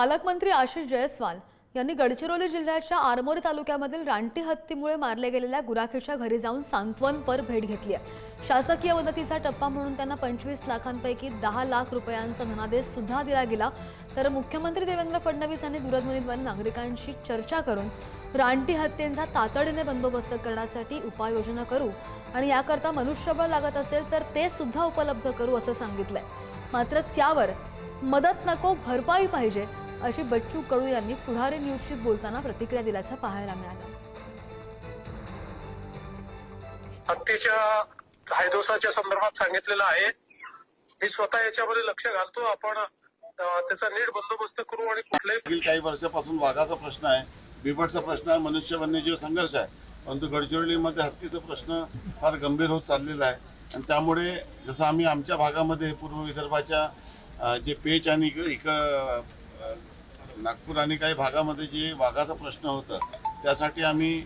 पालकमंत्री आशिष जयस्वाल यांनी गडचिरोली जिल्ह्याच्या आरमोरी तालुक्यामधील रानटी हत्तीमुळे मारल्या गेलेल्या गुराखीच्या घरी जाऊन सांत्वनपर भेट घेतली आहे. शासकीय मदतीचा टप्पा म्हणून त्यांना पंचवीस लाखांपैकी दहा लाख रुपयांचा धनादेश सुद्धा दिला गेला. तर मुख्यमंत्री देवेंद्र फडणवीस यांनी दूरध्वनीद्वारे नागरिकांशी चर्चा करून रानटी हत्येंचा तातडीने बंदोबस्त करण्यासाठी उपाययोजना करू आणि याकरता मनुष्यबळ लागत असेल तर ते सुद्धा उपलब्ध करू असं सांगितलंय. मात्र त्यावर मदत नको भरपाई पाहिजे अशी बच्चू कडू यांनी पुढारी न्यूजशी बोलताना प्रतिक्रिया दिल्याचं पाहायला मिळालं. हत्तीच्या हायदोसाच्या संदर्भात सांगितलेलं आहे. मी स्वतः याच्यामध्ये लक्ष घालतो. आपण त्याचा नीट बंदोबस्त करू आणि कुठल्याही काही वर्षापासून वाघाचा प्रश्न आहे बिबटचा प्रश्न आहे मनुष्य वन्यजीव संघर्ष आहे. परंतु गडचिरोलीमध्ये हत्तीचा प्रश्न फार गंभीर होत चाललेला आहे. आणि त्यामुळे जसं आम्ही आमच्या भागामध्ये पूर्व विदर्भाच्या जे पेच आणि इक इकडं नागपूर आणि काही भागामध्ये जे वाघाचा प्रश्न होता त्यासाठी आम्ही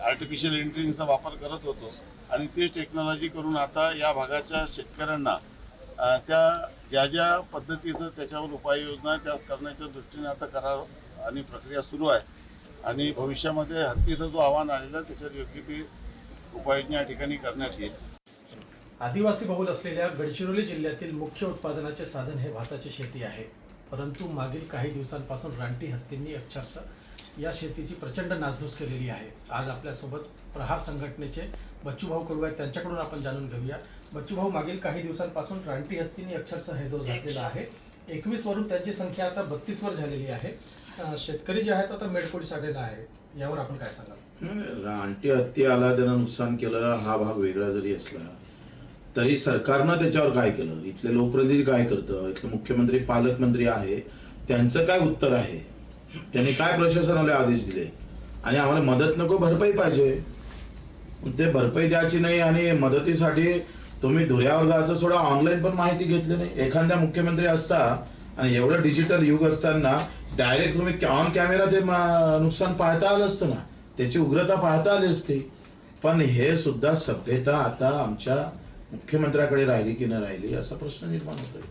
आर्टिफिशियल इंटेलिजन्सचा वापर करत होतो. आणि तीच टेक्नॉलॉजी करून आता या भागाच्या शेतकऱ्यांना त्या ज्या ज्या पद्धतीचं त्याच्यावर उपाययोजना त्या करण्याच्या दृष्टीने आता करार आणि प्रक्रिया सुरू आहे. आणि भविष्यामध्ये हत्तीचं जो आव्हान आलेलं त्याच्यावर योग्य ती उपाययोजना या ठिकाणी करण्यात येईल. आदिवासी बहुल असलेल्या गडचिरोली जिल्ह्यातील मुख्य उत्पादनाचे साधन हे भाताची शेती आहे. परंतु मागील काही दिवसांपासून रानटी हत्तींनी अक्षरशः या शेतीची प्रचंड नासधूस केलेली आहे. आज आपल्यासोबत प्रहार संघटनेचे बच्चूभाऊ कडू आहेत. त्यांच्याकडून आपण जाणून घेऊया. बच्चूभाऊ मागील काही दिवसांपासून रानटी हत्तींनी अक्षरशः हे दोष घातलेला आहे. एकवीसवरून त्यांची संख्या आता बत्तीसवर झालेली आहे. शेतकरी जे आहेत आता मेडकोडीसाठीला आहे. यावर आपण काय सांगाल? रानटी हत्ती आला त्यांना नुकसान केलं हा भाग वेगळा जरी असला तरी सरकारनं त्याच्यावर काय केलं? इथले लोकप्रतिनिधी काय करतं? इथले मुख्यमंत्री पालकमंत्री आहे त्यांचं काय उत्तर आहे? त्यांनी काय प्रशासनाला आदेश दिले? आणि आम्हाला मदत नको भरपाई पाहिजे. ते भरपाई द्यायची नाही आणि मदतीसाठी तुम्ही धुऱ्यावर जायचं सोडा ऑनलाईन पण माहिती घेतली नाही. एखाद्या मुख्यमंत्री असता आणि एवढं डिजिटल युग असताना डायरेक्ट तुम्ही ऑन कॅमेरा ते नुकसान पाहता आलं असतं ना? त्याची उग्रता पाहता आली असती. पण हे सुद्धा सभ्यता आता आमच्या मुख्यमंत्र्याकडे राहिली की न राहिली असा प्रश्न निर्माण होतोय.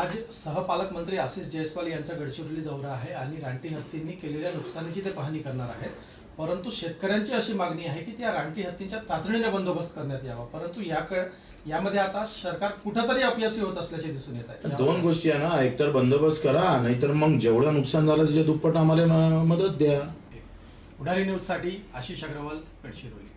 आज सहपालकमंत्री आशिष जयस्वाल यांचा गडचिरोली दौरा आहे आणि रानटी हत्तींनी केलेल्या नुकसानीची ते पाहणी करणार आहेत. परंतु शेतकऱ्यांची अशी मागणी आहे की त्या रानटी हत्तींच्या तातडीने बंदोबस्त करण्यात यावा. परंतु याकडे यामध्ये आता सरकार कुठंतरी अपयशी होत असल्याचे दिसून येत आहे. दोन गोष्टी आहे ना एकतर बंदोबस्त करा नाहीतर मग जेवढं नुकसान झालं त्याच्या दुप्पट आम्हाला मदत द्या. उडारी न्यूजसाठी आशिष अग्रवाल गडचिरोली.